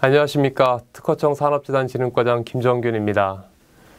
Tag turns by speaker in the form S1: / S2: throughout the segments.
S1: 안녕하십니까 특허청 산업재단진흥과장 김정균입니다.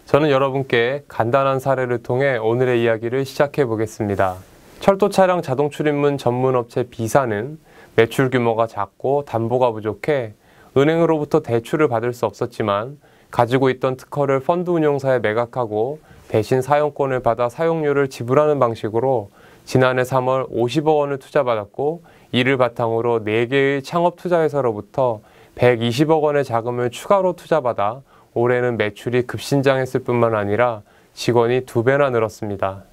S1: 저는 여러분께 간단한 사례를 통해 오늘의 이야기를 시작해 보겠습니다. 철도 차량 자동 출입문 전문 업체 B사는 매출 규모가 작고 담보가 부족해 은행으로부터 대출을 받을 수 없었지만 가지고 있던 특허를 펀드 운용사에 매각하고 대신 사용권을 받아 사용료를 지불하는 방식으로 지난해 3월 50억 원을 투자받았고 이를 바탕으로 4개의 창업 투자회사로부터 120억 원의 자금을 추가로 투자받아 올해는 매출이 급신장했을 뿐만 아니라 직원이 두 배나 늘었습니다.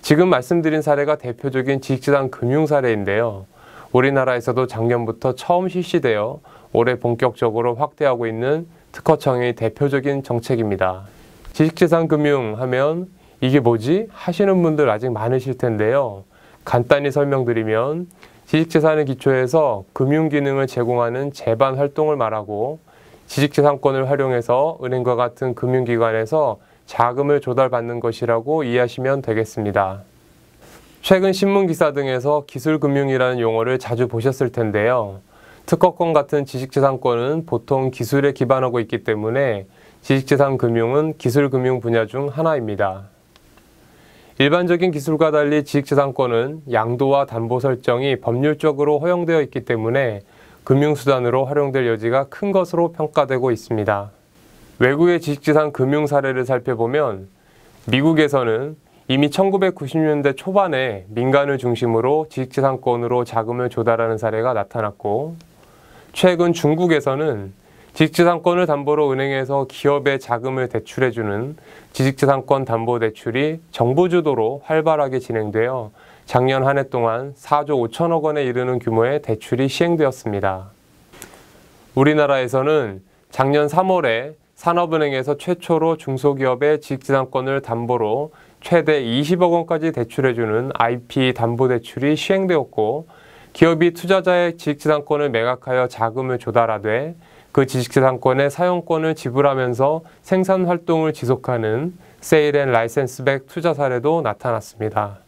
S1: 지금 말씀드린 사례가 대표적인 지식재단 금융 사례인데요. 우리나라에서도 작년부터 처음 실시되어 올해 본격적으로 확대하고 있는 특허청의 대표적인 정책입니다. 지식재산 금융 하면 이게 뭐지? 하시는 분들 아직 많으실 텐데요. 간단히 설명드리면 지식재산의 기초에서 금융기능을 제공하는 재반 활동을 말하고 지식재산권을 활용해서 은행과 같은 금융기관에서 자금을 조달받는 것이라고 이해하시면 되겠습니다. 최근 신문기사 등에서 기술금융이라는 용어를 자주 보셨을 텐데요. 특허권 같은 지식재산권은 보통 기술에 기반하고 있기 때문에 지식재산 금융은 기술금융 분야 중 하나입니다. 일반적인 기술과 달리 지식재산권은 양도와 담보 설정이 법률적으로 허용되어 있기 때문에 금융수단으로 활용될 여지가 큰 것으로 평가되고 있습니다. 외국의 지식재산 금융 사례를 살펴보면 미국에서는 이미 1990년대 초반에 민간을 중심으로 지식재산권으로 자금을 조달하는 사례가 나타났고 최근 중국에서는 지식재산권을 담보로 은행에서 기업에 자금을 대출해주는 지식재산권 담보대출이 정부 주도로 활발하게 진행되어 작년 한 해 동안 4조 5천억 원에 이르는 규모의 대출이 시행되었습니다. 우리나라에서는 작년 3월에 산업은행에서 최초로 중소기업의 지식재산권을 담보로 최대 20억 원까지 대출해주는 IP 담보대출이 시행되었고 기업이 투자자의 지식재산권을 매각하여 자금을 조달하되 그 지식재산권의 사용권을 지불하면서 생산 활동을 지속하는 세일 앤 라이센스백 투자 사례도 나타났습니다.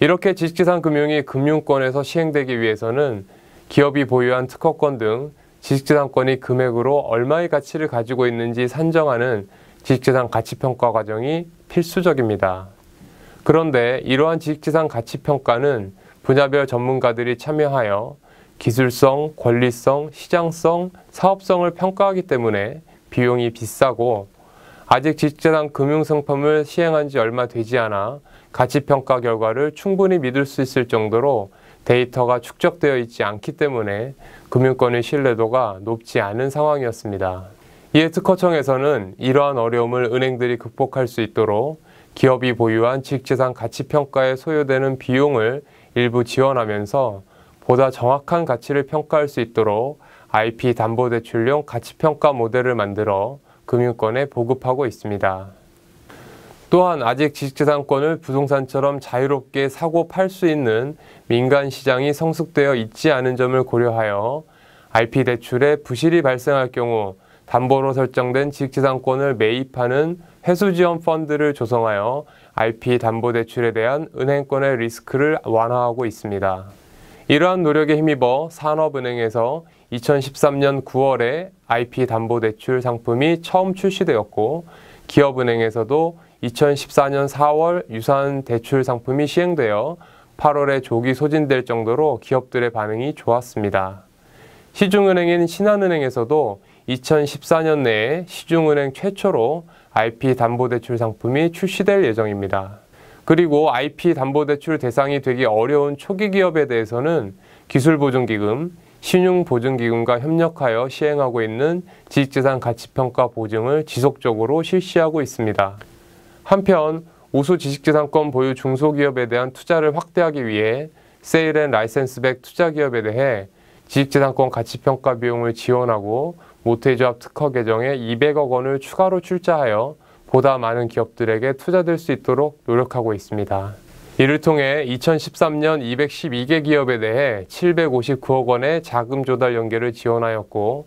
S1: 이렇게 지식재산 금융이 금융권에서 시행되기 위해서는 기업이 보유한 특허권 등 지식재산권이 금액으로 얼마의 가치를 가지고 있는지 산정하는 지식재산 가치평가 과정이 필수적입니다. 그런데 이러한 지식재산 가치평가는 분야별 전문가들이 참여하여 기술성, 권리성, 시장성, 사업성을 평가하기 때문에 비용이 비싸고 아직 지식재산 금융상품을 시행한 지 얼마 되지 않아 가치평가 결과를 충분히 믿을 수 있을 정도로 데이터가 축적되어 있지 않기 때문에 금융권의 신뢰도가 높지 않은 상황이었습니다. 이에 특허청에서는 이러한 어려움을 은행들이 극복할 수 있도록 기업이 보유한 지식재산 가치평가에 소요되는 비용을 일부 지원하면서 보다 정확한 가치를 평가할 수 있도록 IP 담보대출용 가치평가 모델을 만들어 금융권에 보급하고 있습니다. 또한 아직 지식재산권을 부동산처럼 자유롭게 사고 팔 수 있는 민간 시장이 성숙되어 있지 않은 점을 고려하여 IP 대출에 부실이 발생할 경우 담보로 설정된 지식재산권을 매입하는 회수지원 펀드를 조성하여 IP 담보대출에 대한 은행권의 리스크를 완화하고 있습니다. 이러한 노력에 힘입어 산업은행에서 2013년 9월에 IP 담보대출 상품이 처음 출시되었고 기업은행에서도 2014년 4월 유사한 대출 상품이 시행되어 8월에 조기 소진될 정도로 기업들의 반응이 좋았습니다. 시중은행인 신한은행에서도 2014년 내에 시중은행 최초로 IP 담보대출 상품이 출시될 예정입니다. 그리고 IP 담보대출 대상이 되기 어려운 초기 기업에 대해서는 기술보증기금, 신용보증기금과 협력하여 시행하고 있는 지식재산 가치평가 보증을 지속적으로 실시하고 있습니다. 한편 우수 지식재산권 보유 중소기업에 대한 투자를 확대하기 위해 세일 앤 라이센스백 투자기업에 대해 지식재산권 가치평가 비용을 지원하고 모태조합 특허 개정에 200억 원을 추가로 출자하여 보다 많은 기업들에게 투자될 수 있도록 노력하고 있습니다. 이를 통해 2013년 212개 기업에 대해 759억 원의 자금 조달 연계를 지원하였고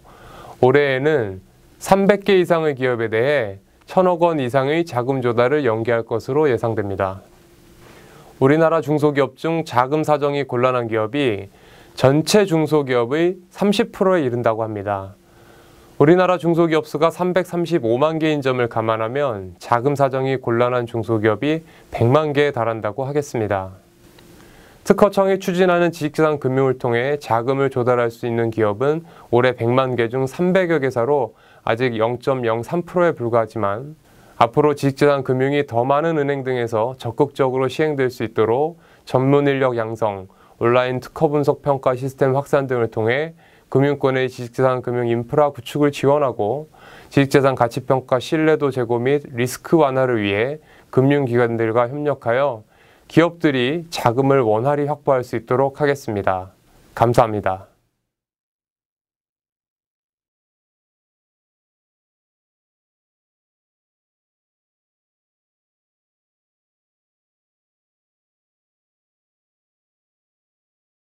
S1: 올해에는 300개 이상의 기업에 대해 1000억 원 이상의 자금 조달을 연계할 것으로 예상됩니다. 우리나라 중소기업 중 자금 사정이 곤란한 기업이 전체 중소기업의 30%에 이른다고 합니다. 우리나라 중소기업 수가 335만 개인 점을 감안하면 자금 사정이 곤란한 중소기업이 100만 개에 달한다고 하겠습니다. 특허청이 추진하는 지식재산 금융을 통해 자금을 조달할 수 있는 기업은 올해 100만 개 중 300여 개사로 아직 0.03%에 불과하지만 앞으로 지식재산 금융이 더 많은 은행 등에서 적극적으로 시행될 수 있도록 전문 인력 양성, 온라인 특허 분석 평가 시스템 확산 등을 통해 금융권의 지식재산 금융 인프라 구축을 지원하고 지식재산 가치평가 신뢰도 제고 및 리스크 완화를 위해 금융기관들과 협력하여 기업들이 자금을 원활히 확보할 수 있도록 하겠습니다. 감사합니다.